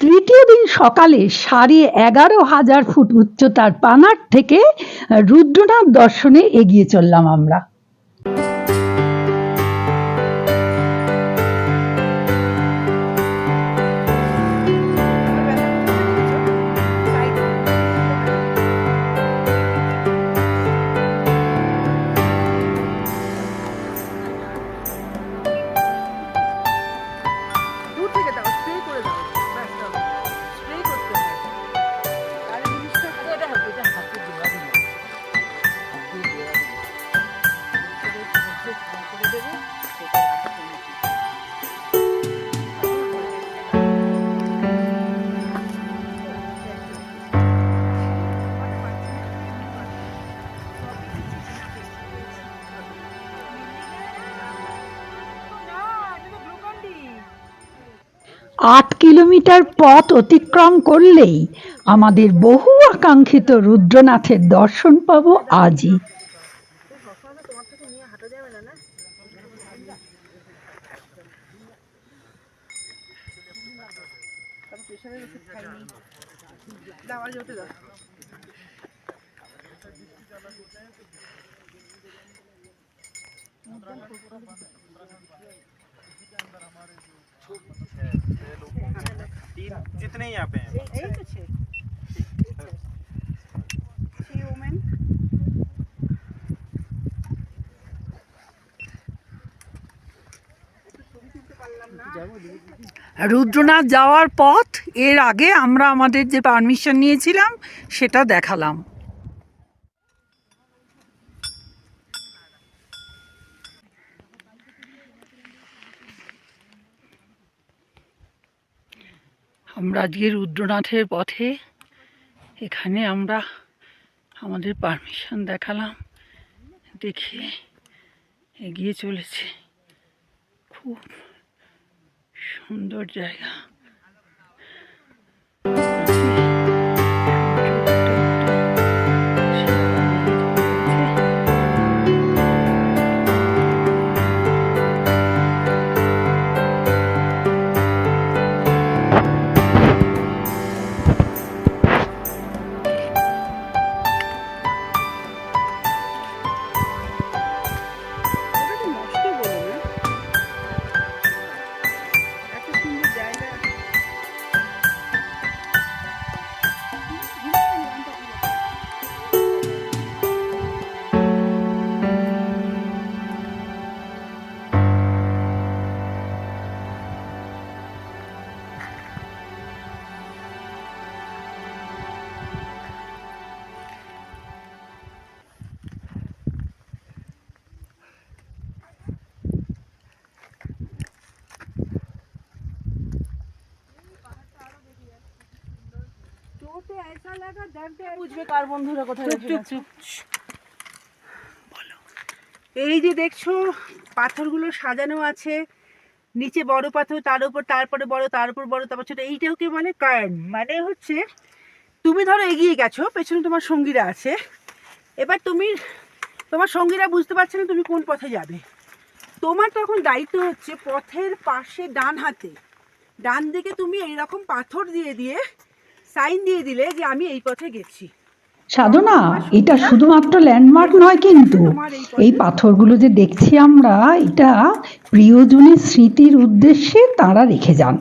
তৃতীয় দিন সকালে সাড়ে এগারো হাজার ফুট উচ্চতার পানার থেকে রুদ্রনাথ দর্শনে এগিয়ে চললাম আমরা। কিলোমিটার পথ অতিক্রম করলেই আমাদের বহু আকাঙ্ক্ষিত রুদ্রনাথের দর্শন পাবো আজই। जितने ही यहाँ पे हैं এই তো ছে ছি ওমেন রুদ্রনাথ যাওয়ার পথ এর আগে আমরা আমাদের যে পারমিশন নিয়েছিলাম সেটা দেখালাম আমরা আজকে রুদ্রনাথের পথে এখানে আমরা আমাদের পারমিশন দেখালাম, দেখে এগিয়ে চলেছে। খুব সুন্দর জায়গা। বুঝবে বন্ধুরা চুপ এই যে দেখছ, পাথরগুলো সাজানো আছে। নিচে বড় পাথর, তার উপর, তারপরে বড়, তার উপর বড়, তারপর ছোট। এইটাকে মানে কার্ন মানে হচ্ছে, তুমি ধরো এগিয়ে গেছো, পেছনে তোমার সঙ্গীরা আছে। এবার তুমি, তোমার সঙ্গীরা বুঝতে পারছে না তুমি কোন পথে যাবে। তোমার তখন দায়িত্ব হচ্ছে পথের পাশে ডান হাতে। ডান দিকে তুমি এইরকম পাথর দিয়ে দিয়ে সাইন দিয়ে দিলে যে আমি এই পথে গেছি। সাধনা এটা শুধুমাত্র ল্যান্ডমার্ক নয় কিন্তু এই পাথরগুলো যে দেখছি আমরা এটা প্রিয়জনের স্মৃতির উদ্দেশ্যে তারা রেখে যান।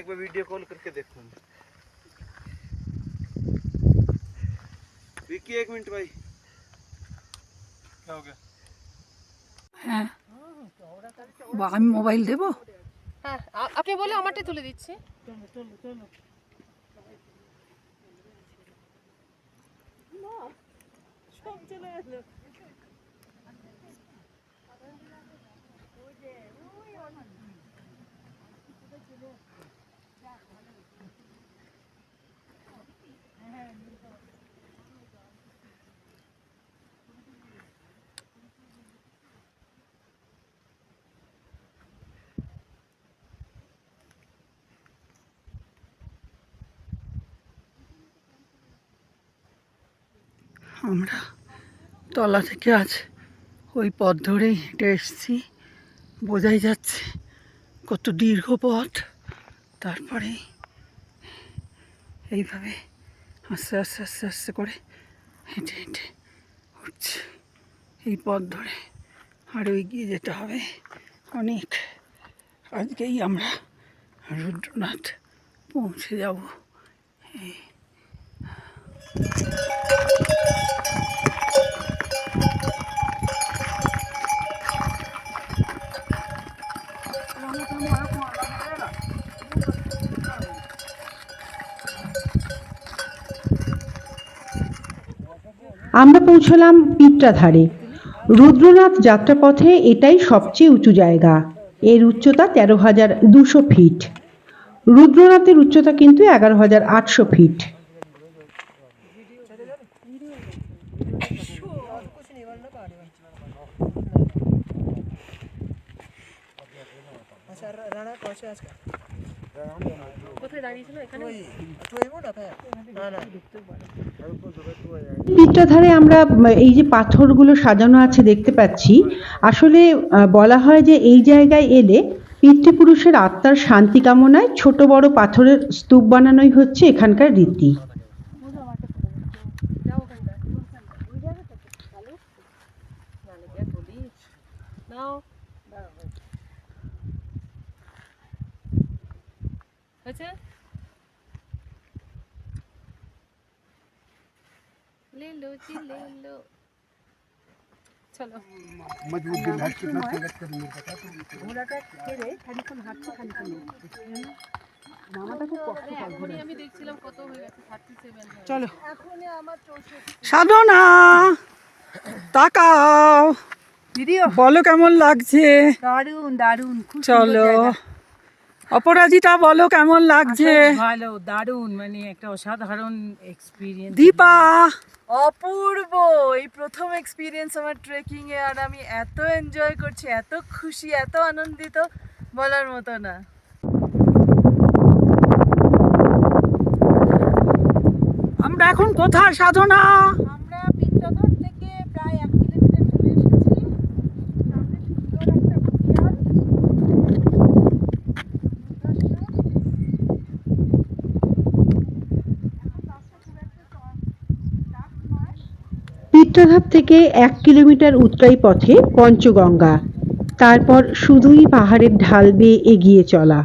एक बार वीडियो कॉल करके देखो विक्की एक मिनट भाई क्या हो गया হ্যাঁ বা আমি মোবাইল দেবো হ্যাঁ আ- আপনি বলে আমারটা তুলে দিচ্ছি আমরা তলা থেকে আজ ওই পথ ধরেই হেঁটে এসেছি। বোঝাই যাচ্ছে কত দীর্ঘ পথ। তারপরে এইভাবে আস্তে আস্তে আস্তে আস্তে করে হেঁটে হেঁটে উঠছে। এই পথ ধরে আরও এগিয়ে যেতে হবে। অনেক আজকেই আমরা রুদ্রনাথ পৌঁছে যাব। আমরা পৌঁছলাম পিত্রাধারে। রুদ্রনাথ যাত্রাপথে এটাই সবচেয়ে উঁচু জায়গা। এর উচ্চতা তেরো হাজার দুশো ফিট। রুদ্রনাথের উচ্চতা কিন্তু এগারো হাজার আটশো ফিট। কোথায় দাঁড়িয়েছিল? ধারে আমরা এই যে পাথরগুলো সাজানো আছে দেখতে পাচ্ছি। আসলে বলা হয় যে এই জায়গায় এলে পিতৃপুরুষের আত্মার শান্তি কামনায় ছোট বড় পাথরের স্তূপ বানানোই হচ্ছে এখানকার রীতি যাও ওখানটায় নালে কি আর বলিস নাও হয়েছে ले लो जी ले लो চলো ঘোড়াটা ছেড়ে খানিক্ষণ হাঁটছে খানিক্ষণ এখনই আমি দেখছিলাম কত হয়ে গেছে থার্টি সেভেন চলো সাধনা তাকাও দিদিও বলো কেমন লাগছে দারুণ দারুণ খুব সুন্দর চলো জায়গা। অপরাজিতা বলো কেমন লাগছে? ভালো দারুণ মানে একটা অসাধারণ এক্সপিরিয়েন্স দীপা! অপূর্ব! এই প্রথম এক্সপিরিয়েন্স আমার ট্রেকিং এ আর আমি এত এনজয় করছি এত খুশি এত আনন্দিত বলার মতো না। আমরা এখন কোথায় সাধনা আমরা পিত্রাধর থেকে প্রায় এক কিলোমিটার চলে এসেছি সামনে সুন্দর একটা উদ্যান পিত্রাঘাট থেকে এক কিলোমিটার উত্তরাই পথে পঞ্চগঙ্গা। তারপর শুধুই পাহাড়ের ঢাল বেয়ে এগিয়ে চলা।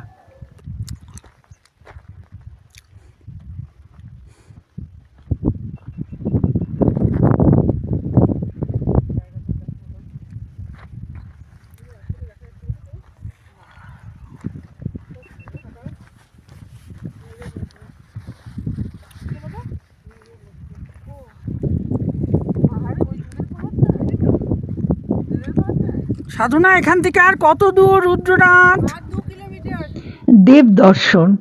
সাধনা এখান থেকে আর কত দূর রুদ্রনাথ? দেব দর্শন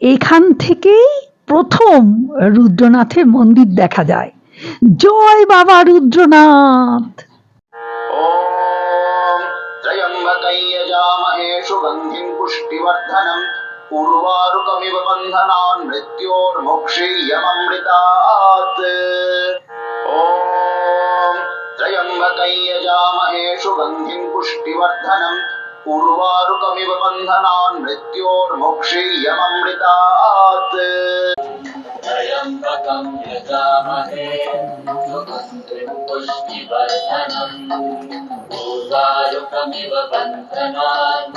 এখান থেকেই প্রথম রুদ্রনাথের মন্দির দেখা যায়। জয় বাবা রুদ্রনাথ! পুষ্টিবর্ধনম উর্বারুকমিব বন্ধনান त्र्यम्बकै यजामहे सुगन्धिं पुष्टिवर्धनम् उर्वारुकमिव बन्धनान् मृत्योर्मुक्षीयममृतात् त्र्यम्बकं यजामहे पुष्टिवर्धनम् पूर्वारुकमिव बन्धनान्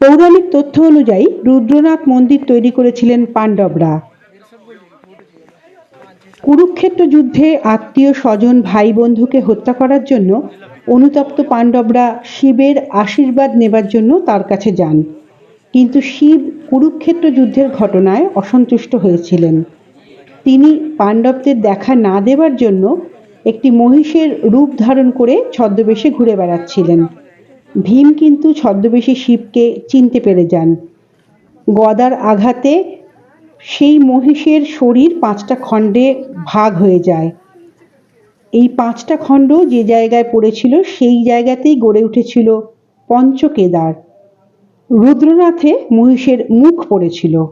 পৌরাণিক তথ্য অনুযায়ী রুদ্রনাথ মন্দির তৈরি করেছিলেন পাণ্ডবরা। কুরুক্ষেত্র যুদ্ধে আত্মীয় স্বজন ভাই বন্ধুকে হত্যা করার জন্য অনুতপ্ত পাণ্ডবরা শিবের আশীর্বাদ নেবার জন্য তার কাছে যান। কিন্তু শিব কুরুক্ষেত্র যুদ্ধের ঘটনায় অসন্তুষ্ট হয়েছিলেন। তিনি পাণ্ডবদের দেখা না দেওয়ার জন্য একটি মহিষের রূপ ধারণ করে ছদ্মবেশে ঘুরে বেড়াচ্ছিলেন। ভীম কিন্তু ছদ্মবেশী শিবকে চিনতে পেরে যান। গদার আঘাতে সেই মহিষের শরীর পাঁচটা খণ্ডে ভাগ হয়ে যায়। এই পাঁচটা খণ্ড যে জায়গায় পড়েছিল সেই জায়গাতেই গড়ে উঠেছিল পঞ্চকেদার। রুদ্রনাথে মহিষের মুখ পড়েছিল।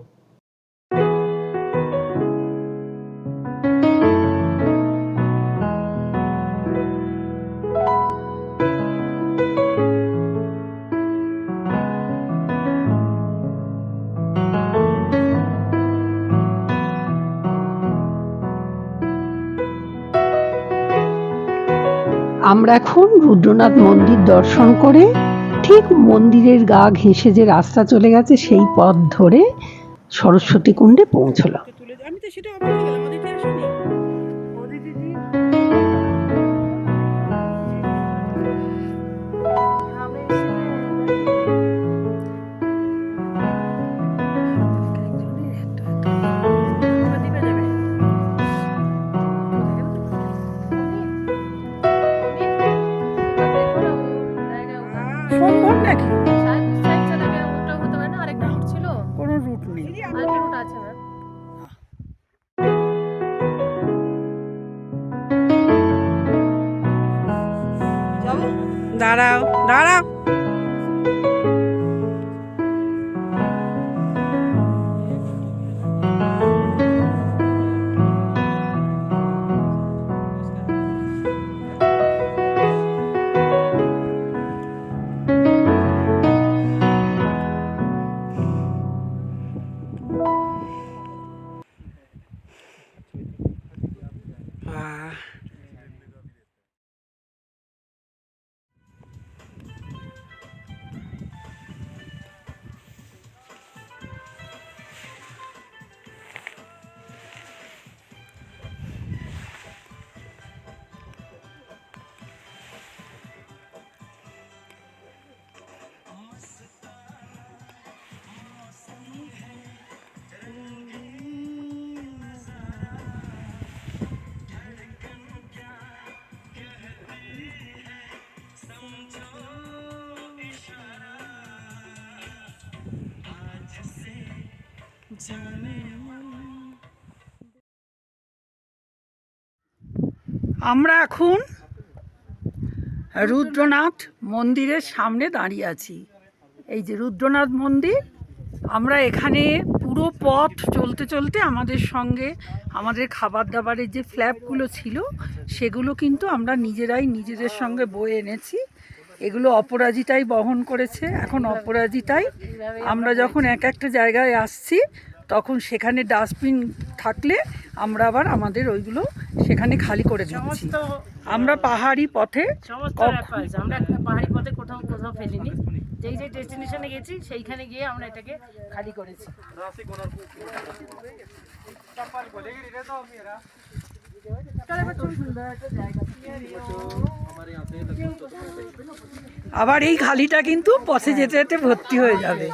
আমরা এখন রুদ্রনাথ মন্দির দর্শন করে, ঠিক মন্দিরের গা ঘেঁষে যে রাস্তা চলে গেছে সেই পথ ধরে সরস্বতী কুণ্ডে পৌঁছলাম। আমরা এখন রুদ্রনাথ মন্দিরের সামনে দাঁড়িয়ে আছি। এই যে রুদ্রনাথ মন্দির, আমরা এখানে পুরো পথ চলতে চলতে আমাদের সঙ্গে আমাদের খাবার দাবারের যে ফ্ল্যাপগুলো ছিল, সেগুলো কিন্তু আমরা নিজেরাই নিজেদের সঙ্গে বয়ে এনেছি। এগুলো অপরাজিতাই বহন করেছে। এখন অপরাজিতাই আমরা যখন এক একটা জায়গায় আসছি তখন সেখানে ডাস্টবিন থাকলে আমরা আবার আমাদের ওইগুলো সেখানে খালি করে দিচ্ছি। সমস্ত আমরা পাহাড়ি পথে আমরা পাহাড়ি পথে কোথাও কোথাও ফেলিনি। যেই যে ডেস্টিনেশনে গেছি সেইখানে গিয়ে আমরা এটাকে খালি করেছি। আবার এই খালিটা কিন্তু পথে যেতে যেতে ভর্তি হয়ে যাবে।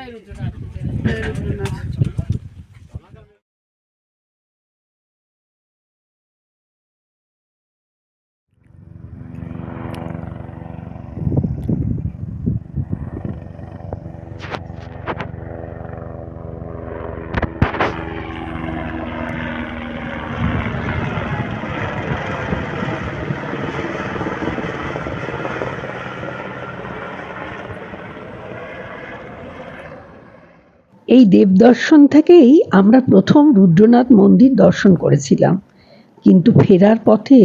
জয় রুদ্রনাথ জয় রবীন্দ্রনাথ এই দেবদর্শন থেকেই আমরা প্রথম রুদ্রনাথ মন্দির দর্শন করেছিলাম। কিন্তু ফেরার পথে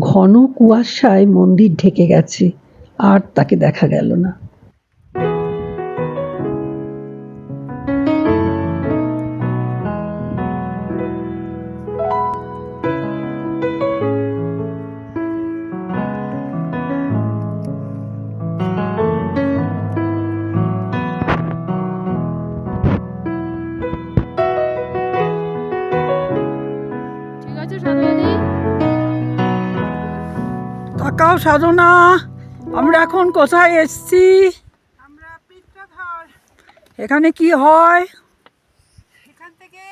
ঘন কুয়াশায় মন্দির ঢেকে গেছে, আর তাকে দেখা গেল না। সাধনা আমরা এখন কোথায় এসছি? এখানে কি হয়? এখান থেকে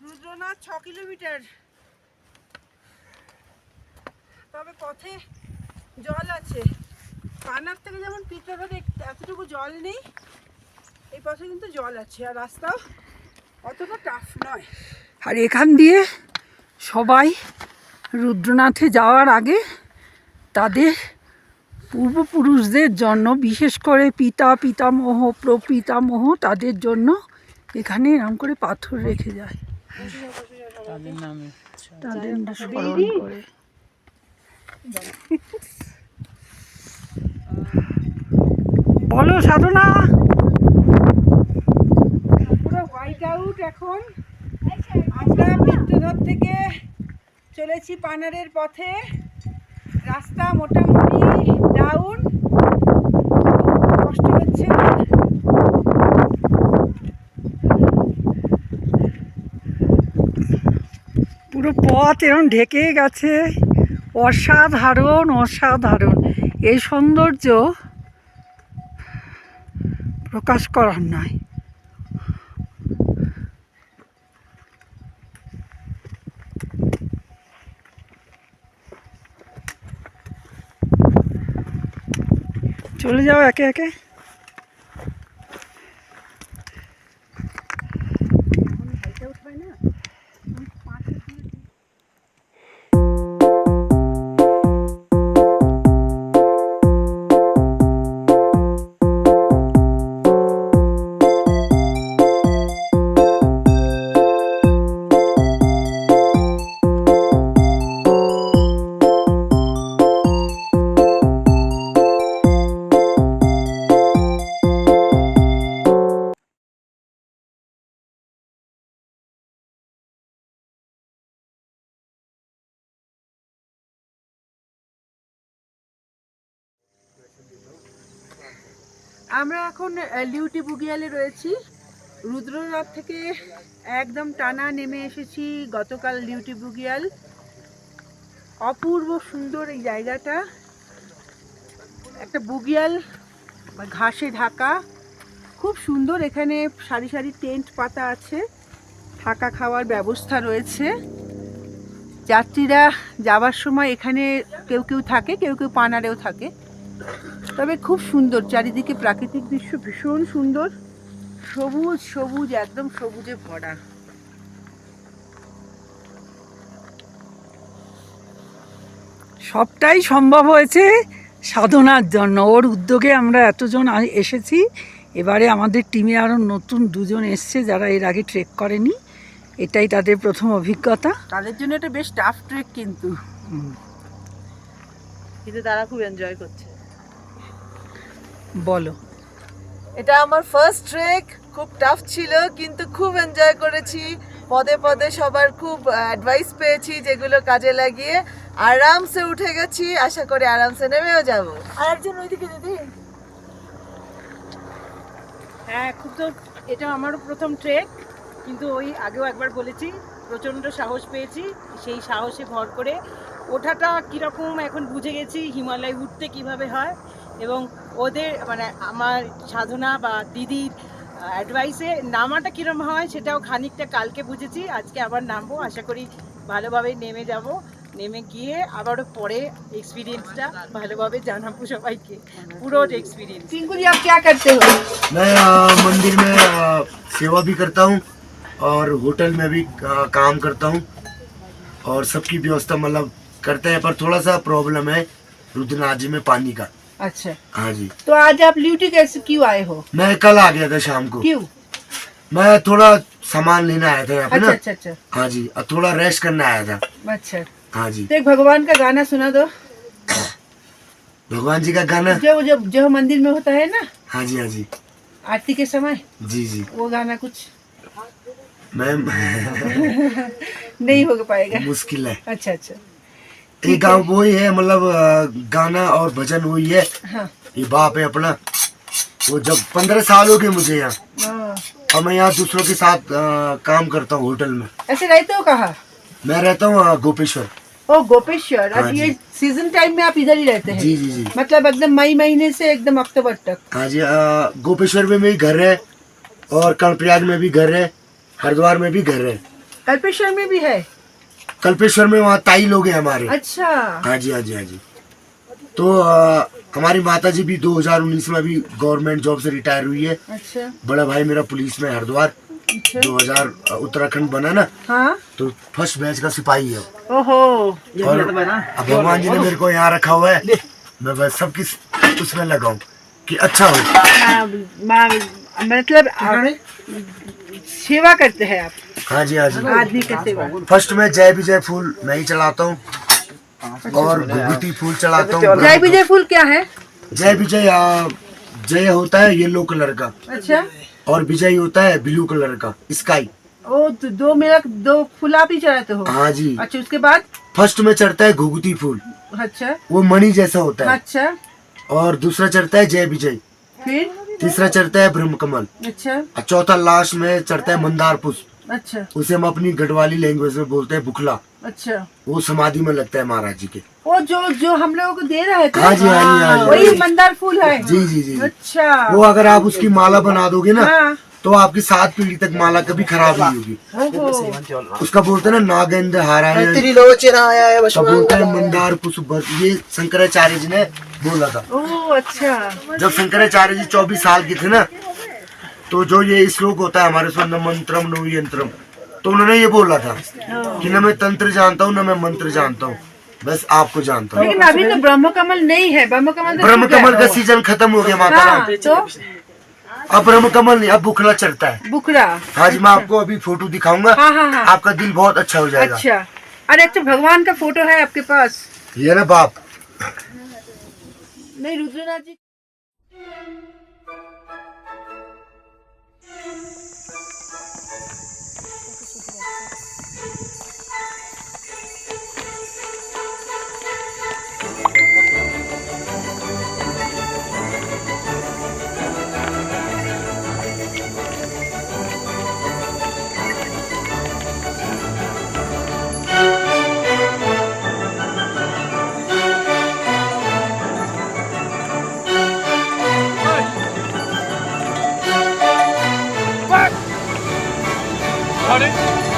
রুদ্রনাথ ছ কিলোমিটার। তবে পথে জল আছে। পানার থেকে যেমন পিত্রাধরে এতটুকু জল নেই এই পথে কিন্তু জল আছে। আর রাস্তাও অতটা টাফ নয়। আর এখান দিয়ে সবাই রুদ্রনাথে যাওয়ার আগে তাদের পূর্বপুরুষদের জন্য বিশেষ করে পিতা পিতামহ প্রপিতামহ তাদের জন্য এখানে এরম করে পাথর রেখে যায়। তাদের স্মরণ করে। বলো সাধনা। পুরো হোয়াইট আউট এখন। আমরা পিত্রধর থেকে চলেছি পানারের পথে। রাস্তা মোটামুটি ডাউন কষ্ট হচ্ছে। পুরো পথ এরকম ঢেকে গেছে। অসাধারণ অসাধারণ। এই সৌন্দর্য প্রকাশ করার নয়। চলে যাও একে একে। আমরা এখন লিউটি বুগিয়ালে রয়েছি। রুদ্রনাথ থেকে একদম টানা নেমে এসেছি গতকাল লিউটি বুগিয়াল। অপূর্ব সুন্দর এই জায়গাটা। একটা বুগিয়াল ঘাসে ঢাকা। খুব সুন্দর এখানে সারি সারি টেন্ট পাতা আছে। থাকা খাওয়ার ব্যবস্থা রয়েছে। যাত্রীরা যাবার সময় এখানে কেউ কেউ থাকে, কেউ কেউ পানারেও থাকে। তবে খুব সুন্দর চারিদিকে প্রাকৃতিক দৃশ্য ভীষণ সুন্দর। সবুজ সবুজ একদম সবুজে ভরা। সবটাই সম্ভব হয়েছে সাধনার জন্য। ওর উদ্যোগে আমরা এতজন এসেছি। এবারে আমাদের টিমে আরও নতুন দুজন এসছে যারা এর আগে ট্রেক করেনি। এটাই তাদের প্রথম অভিজ্ঞতা। তাদের জন্য এটা বেশ টাফ ট্রেক কিন্তু। কিন্তু তারা খুব এনজয় করছে। বলো। এটা আমার ফার্স্ট ট্রেক খুব টাফ ছিল কিন্তু খুব এনজয় করেছি। পদে পদে সবার খুব অ্যাডভাইস পেয়েছি যেগুলো কাজে লাগিয়ে। আরামসে উঠে গেছি আশা করি আরামসে নেমেও যাব। আর একজন ওইদিকে দিদি। হ্যাঁ খুব তো এটা আমারও প্রথম ট্রেক কিন্তু ওই আগেও একবার বলেছি প্রচণ্ড সাহস পেয়েছি সেই সাহসে ভর করে। ওঠাটা কীরকম এখন বুঝে গেছি হিমালয় উঠতে কীভাবে হয় এবং ওদের মানে আমার সাধনা বা দিদির অ্যাডভাইসে নামাটা কিরম হয় সেটাও খানিকটা কালকে বুঝেছি আজকে আবার নামবো আশা করি ভালোভাবে নেমে যাব নেমে গিয়ে আবারও পরে এক্সপিরিয়েন্সটা ভালোভাবে জানাবো সবাইকে পুরো এক্সপিরিয়েন্স टिंकू जी आप क्या करते हो मैं अ, मंदिर में अ, सेवा भी करता हूँ और होटल में भी अ, काम करता हूँ और सबकी व्यवस्था मतलब करते हैं पर थोड़ा सा प्रॉब्लम है रुद्रनाथ जी में पानी का अच्छा। हाँ जी। तो आज आप ड्यूटी कैसे क्यों आए हो? मैं कल आ गया था शाम को। क्यों? मैं थोड़ा सामान लेने आया था यहाँ पे अच्छा ना। अच्छा अच्छा हाँ जी और थोड़ा रेस्ट करने आया था। अच्छा। हाँ जी। तो एक भगवान का गाना सुना दो। भगवान जी का गाना? जो जो जो मंदिर में होता है ना। हाँ जी हाँ जी। आरती के समय। जी जी। वो गाना कुछ मैम। नहीं हो पाएगा। मुश्किल है। अच्छा अच्छा। ये गाँव वही है मतलब गाना और भजन वही है हाँ। ये बाप है अपना। वो जब पंद्रह साल हो गए मुझे यहाँ। हाँ। और मैं यहाँ दूसरों के साथ अ, काम करता हूँ होटल में। ऐसे रहते हो कहा? मैं रहता हूँ गोपेश्वर। ओ गोपेश्वर। हाँ ये सीज़न टाइम में आप इधर ही रहते हैं? जी जी जी। मतलब एकदम मई महीने से एकदम अक्टूबर तक? हाँ जी गोपेश्वर में भी घर है और कर्णप्रयाग में भी घर है हरिद्वार में भी घर है। कल्पेश्वर में भी है? कल्पेश्वर में वहाँ ताई लोग हैं हमारे। अच्छा। हाँ जी हाँ जी हाँ जी। तो अ, हमारी माता जी भी 2019 में अभी गवर्नमेंट जॉब से रिटायर हुई है। अच्छा। बड़ा भाई मेरा पुलिस में हरिद्वार। अच्छा। 2000 उत्तराखंड बना ना हाँ। तो फ़र्स्ट बैच का सिपाही है ओहो। और अब भगवान जी ने मेरे को यहाँ रखा हुआ है। मैं बस सबकी उसमें लगाऊँ कि अच्छा हो। हाँ, मतलब आप सेवा करते हैं आप। हाँ जी हाँ जी। आदमी का सेवा। फ़र्स्ट में जय विजय फूल मैं ही चलाता हूँ और भगवती फूल चलाता हूँ। जय विजय फूल क्या है? जय विजय जय होता है येलो कलर का अच्छा। और विजय होता है ब्लू कलर का स्काई। ओ तो दो मेरा दो फूल आप ही चढ़ाते हो? हाँ जी। अच्छा उसके बाद? फ़र्स्ट में चढ़ता है घुघुती फूल। अच्छा। वो मणि जैसा होता है। अच्छा। और दूसरा चढ़ता है जय विजय। फिर? तीसरा चढ़ता है ब्रह्म कमल अच्छा। और चौथा लास्ट में चढ़ता है मंदार पुष्प अच्छा। उसे हम अपनी गढ़वाली लैंग्वेज में बोलते हैं बुखला। अच्छा। वो समाधि में लगता है महाराज जी के। वो जो जो हम लोगों को दे रहे थे? हाँ जी, हाँ जी, हाँ जी। वही मंदार फूल है। जी जी जी। अच्छा। वो अगर आप उसकी माला बना दोगे ना हाँ। तो आपकी सात पीढ़ी तक माला कभी खराब नहीं होगी। उसका बोलते हैं ना नागेंद्र त्रिलोचनाय तब बोलते हैं मंदार पुष्प। ये शंकराचार्य जी ने बोला था। ओ अच्छा। जब शंकराचार्य जी चौबीस साल के थे ना तो जो ये श्लोक होता है हमारे न मंत्रम न यंत्रम तो उन्होंने ये बोला था कि न मैं तंत्र जानता हूँ न मैं मंत्र जानता हूँ बस आपको जानता हूँ। लेकिन अभी तो ब्रह्म कमल नहीं है ब्रह्म कमल तो ब्रह्म कमल का सीज़न खत्म हो गया माता हाँ, राम तो? अब ब्रह्म कमल नहीं अब बुखला चढ़ता है। बुकरा हाँ जी मैं आपको अभी फ़ोटो दिखाऊँगा। हाँ हाँ हाँ। आपका दिल बहुत अच्छा हो जाएगा। अच्छा। अरे अच्छा भगवान का फ़ोटो है आपके पास। ये ना बाप। Mais Ludo l'a. about it.